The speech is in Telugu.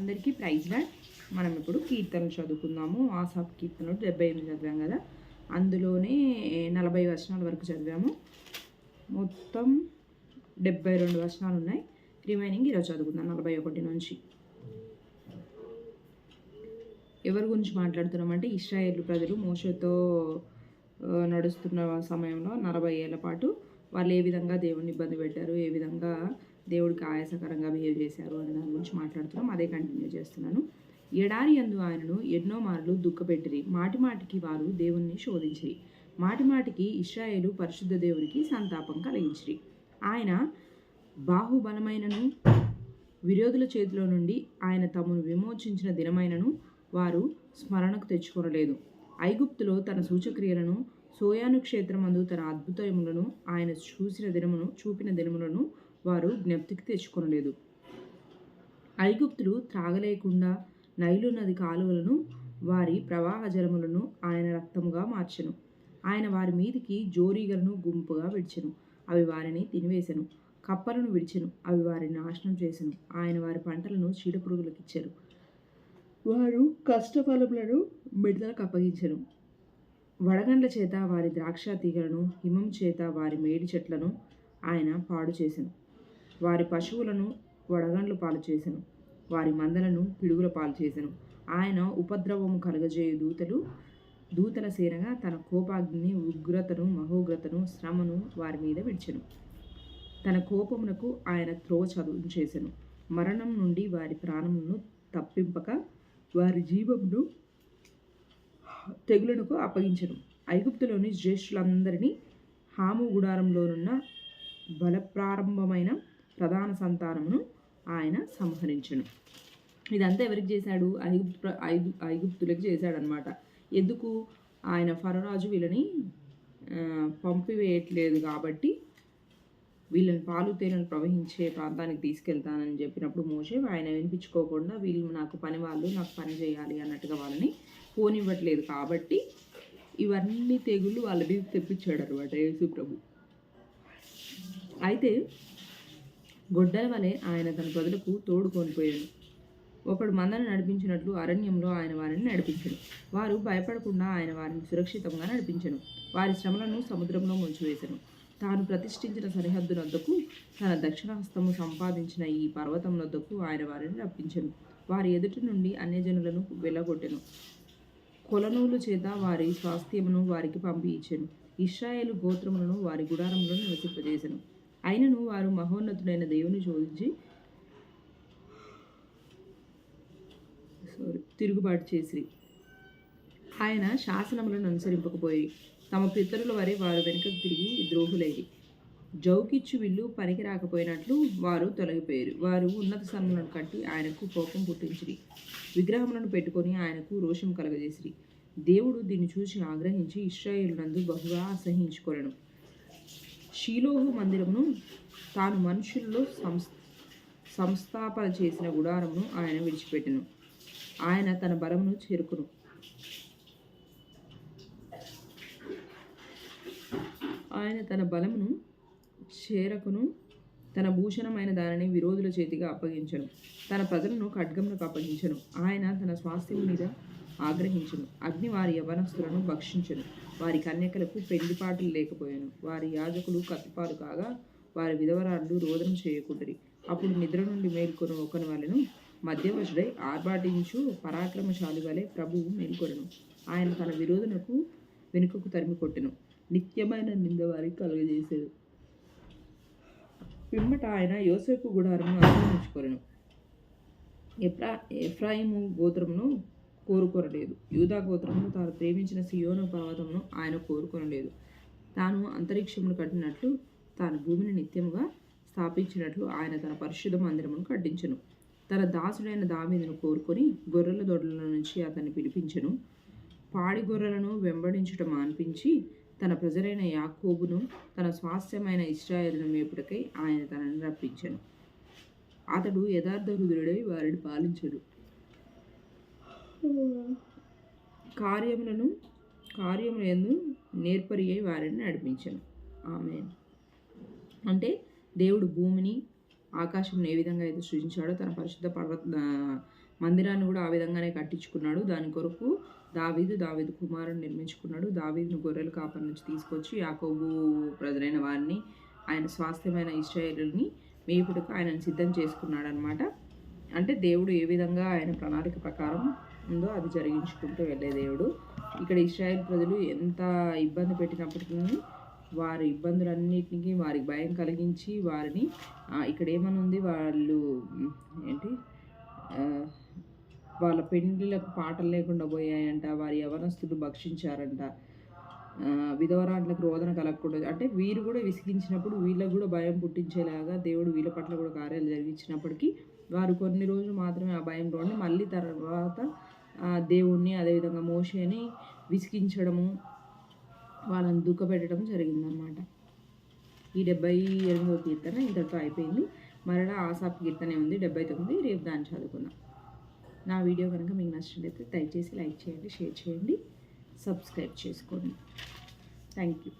అందరికీ ప్రైజ్ లాడ్ మనం ఇప్పుడు కీర్తనలు చదువుకుందాము. ఆసాప్ కీర్తనలు డెబ్బై ఎనిమిది చదివాం కదా. అందులోనే నలభై వచనాల వరకు చదివాము. మొత్తం డెబ్బై రెండు వచనాలు ఉన్నాయి. రిమైనింగ్ ఈరోజు చదువుకుందాం నలభై ఒకటి నుంచి. ఎవరి గురించి మాట్లాడుతున్నామంటే ఇస్రాయేల్ ప్రజలు మోసతో నడుస్తున్న సమయంలో నలభై ఏళ్ళ పాటు వాళ్ళు ఏ విధంగా దేవుడిని ఇబ్బంది పెట్టారు ఏ విధంగా దేవుడికి ఆయాసకరంగా బిహేవ్ చేశారు అనే దాని గురించి మాట్లాడుతున్నాం. అదే కంటిన్యూ చేస్తున్నాను. ఎడారి అందు ఆయనను ఎన్నో మార్లు దుఃఖపెట్టిరి. మాటి మాటికి వారు దేవుణ్ణి శోధించిరి. మాటి మాటికి ఇస్రాయేలు పరిశుద్ధ దేవునికి సంతాపం కలిగించిరి. ఆయన బాహుబలమైనను విరోధుల చేతిలో నుండి ఆయన తమను విమోచించిన దినమైనను వారు స్మరణకు తెచ్చుకొనలేదు. ఐగుప్తులో తన సూచక్రియలను సోయాను క్షేత్రమందు తన అద్భుతములను ఆయన చూసిన దినమును చూపిన దినములను వారు జ్ఞప్తికి తెచ్చుకొనలేదు. ఐగుప్తులు త్రాగలేకుండా నైలు నది కాలువలను వారి ప్రవాహ జలములను ఆయన రక్తముగా మార్చెను. ఆయన వారి మీదికి జోరీగలను గుంపుగా విడిచెను. అవి వారిని తినివేశను కప్పలను విడిచెను. అవి వారిని నాశనం చేసెను. ఆయన వారి పంటలను చీడపురుగులకిచ్చారు వారు కష్టఫలములను మిడతలకు అప్పగించను. వడగండ్ల చేత వారి ద్రాక్ష తీగలను హిమం చేత వారి మేడి చెట్లను ఆయన పాడు చేసెను. వారి పశువులను వడగండ్లు పాలు చేసెను. వారి మందలను పిడుగుల పాలు చేసెను. ఆయన ఉపద్రవము కలుగజేయు దూతలు దూతల సేనగా తన కోపాగ్ని ఉగ్రతను మహోగ్రతను శ్రమను వారి మీద విడిచెను. తన కోపమునకు ఆయన త్రోవ చదువు చేసెను. మరణం నుండి వారి ప్రాణములను తప్పింపక వారి జీవమును తెగులునకు అప్పగించను. ఐగుప్తులోని జ్యేష్ఠులందరినీ హాము గుడారంలోనున్న బలప్రారంభమైన ప్రధాన సంతానమును ఆయన సంహరించను. ఇదంతా ఎవరికి చేశాడు? ఐగుప్తు ఐగు ఐగుప్తులకు చేశాడనమాట ఎందుకు? ఆయన ఫరరాజు వీళ్ళని పంపివేయట్లేదు కాబట్టి వీళ్ళని పాలు తేనెలు ప్రవహించే ప్రాంతానికి తీసుకెళ్తానని చెప్పినప్పుడు మోసే ఆయన వినిపించుకోకుండా వీళ్ళు నాకు పని వాళ్ళు నాకు పని చేయాలి అన్నట్టుగా వాళ్ళని పోనివ్వట్లేదు. కాబట్టి ఇవన్నీ తెగుళ్ళు వాళ్ళ మీద తెప్పించాడు అనమాట యేసు ప్రభు అయితే గొడ్డల వలె ఆయన తన ప్రజలకు తోడుకొనిపోయాడు ఒకడు మందను నడిపించినట్లు అరణ్యంలో ఆయన వారిని నడిపించను వారు భయపడకుండా ఆయన వారిని సురక్షితంగా నడిపించను. వారి శ్రమలను సముద్రంలో ముంచివేశను తాను ప్రతిష్ఠించిన సరిహద్దు నద్దకు తన దక్షిణ హస్తము సంపాదించిన ఈ పర్వతం నద్దకు ఆయన వారిని రప్పించను. వారి ఎదుటి నుండి అన్యజనులను వెళ్ళగొట్టెను. కొలనూలు చేత వారి స్వాస్థ్యమును వారికి పంపి ఇచ్చెను. ఇస్రాయేలు గోత్రములను వారి గుడారంలో నివసింపజేసెను. అయినను వారు మహోన్నతుడైన దేవుని చోదించి సారీ తిరుగుబాటు చేసి ఆయన శాసనములను అనుసరింపకపోయి తమ పితరుల వరే వారు వెనుకకు తిరిగి ద్రోహులైరి. జౌకిచ్చు విల్లు పనికి రాకపోయినట్లు వారు తొలగిపోయారు. వారు ఉన్నత స్థలములను కట్టి ఆయనకు కోపం పుట్టించిరి. విగ్రహములను పెట్టుకొని ఆయనకు రోషం కలగజేసిరి. దేవుడు దీన్ని చూసి ఆగ్రహించి ఇస్రాయేలునందు బహుగా అసహించుకొనెను షీలోహు మందిరమును తాను మనుషుల్లో సంస్ సంస్థాపన చేసిన గుడారమును ఆయన విడిచిపెట్టెను. ఆయన తన బలమును చేరుకును. ఆయన తన బలమును చేరకును. తన భూషణమైన దానిని విరోధుల చేతిగా అప్పగించను. తన ప్రజలను ఖడ్గములకు అప్పగించను. ఆయన తన స్వాస్థ్యం మీద ఆగ్రహించును. అగ్ని వారి యవనస్తులను భక్షించను. వారి కన్యకలకు పెళ్ళిపాటలు లేకపోయాను. వారి యాజకులు కత్తిపాలు కాగా వారి విధవరాళ్ళు రోదనం చేయకుండరి. అప్పుడు నిద్ర నుండి మేల్కొని ఒకని వలెను మధ్యవశుడై ఆర్భాటించు పరాక్రమశాలి వలె ప్రభువు మేల్కొనను. ఆయన తన విరోధనకు వెనుకకు తరిమి కొట్టెను నిత్యమైన నింద వారికి కలుగజేసేది పిమ్మట ఆయన యోసేపు గుడారము ఆక్రమించుకొనెను. ఎఫ్రా ఎఫ్రాయిము గోత్రమును కోరుకొనలేదు. యూదా గోత్రమును తాను ప్రేమించిన సియోను పర్వతమును ఆయన కోరుకొనలేదు. తాను అంతరిక్షమును కట్టినట్లు తాను భూమిని నిత్యముగా స్థాపించినట్లు ఆయన తన పరిశుద్ధ మందిరమును కట్టించను. తన దాసుడైన దావీదును కోరుకొని గొర్రెల దొడ్ల నుంచి అతన్ని పిలిపించను. పాడి గొర్రెలను వెంబడించటం మాన్పించి తన ప్రజలైన యాకోబును తన స్వాస్థ్యమైన ఇస్రాయేలును మేపుటకై ఆయన తనని రప్పించను. అతడు యథార్థ హృదయుడై వారిని పాలించడు కార్యములను కార్యములందు నేర్పరి అయి వారిని నడిపించను. ఆమె అంటే దేవుడు భూమిని ఆకాశం ఏ విధంగా అయితే సృజించాడో తన పరిశుద్ధ పర్వత మందిరాన్ని కూడా ఆ విధంగానే కట్టించుకున్నాడు. దాని కొరకు దావీదు దావీదు కుమారుని నిర్మించుకున్నాడు. దావీదును గొర్రెల కాపర్ నుంచి తీసుకొచ్చి యాకోబు ప్రజలైన వారిని ఆయన స్వాస్థ్యమైన ఇష్టని మేపుడుకు ఆయనను సిద్ధం చేసుకున్నాడు అనమాట అంటే దేవుడు ఏ విధంగా ఆయన ప్రణాళిక ప్రకారం ఉందో అది జరిగించుకుంటూ వెళ్ళే దేవుడు. ఇక్కడ ఇస్రాయేల్ ప్రజలు ఎంత ఇబ్బంది పెట్టినప్పటికీ వారి ఇబ్బందులన్నిటికీ వారికి భయం కలిగించి వారిని ఇక్కడ ఏమని ఉంది? వాళ్ళు ఏంటి? వాళ్ళ పెండ్లకు పాటలు లేకుండా పోయాయంట వారి యవనస్తులు భక్షించారంట. విధవరాంట్లకు రోదన కలగకూడదు అంటే వీరు కూడా విసిగించినప్పుడు వీళ్ళకు కూడా భయం పుట్టించేలాగా దేవుడు వీళ్ళ పట్ల కూడా కార్యాలు జరిగించినప్పటికీ వారు కొన్ని రోజులు మాత్రమే ఆ భయంలో ఉండి మళ్ళీ తర్వాత దేవుణ్ణి అదేవిధంగా మోషేని విసిగించడము వాళ్ళని దుఃఖపెట్టడం జరిగిందనమాట ఈ డెబ్బై ఎనిమిదో కీర్తన ఇంతటితో అయిపోయింది. మరలా ఆసాప్ కీర్తనే ఉంది డెబ్బై తొమ్మిది రేపు దాన్ని చదువుకుందాం. నా వీడియో కనుక మీకు నచ్చినట్లయితే దయచేసి లైక్ చేయండి షేర్ చేయండి సబ్స్క్రైబ్ చేసుకోండి. Thank you.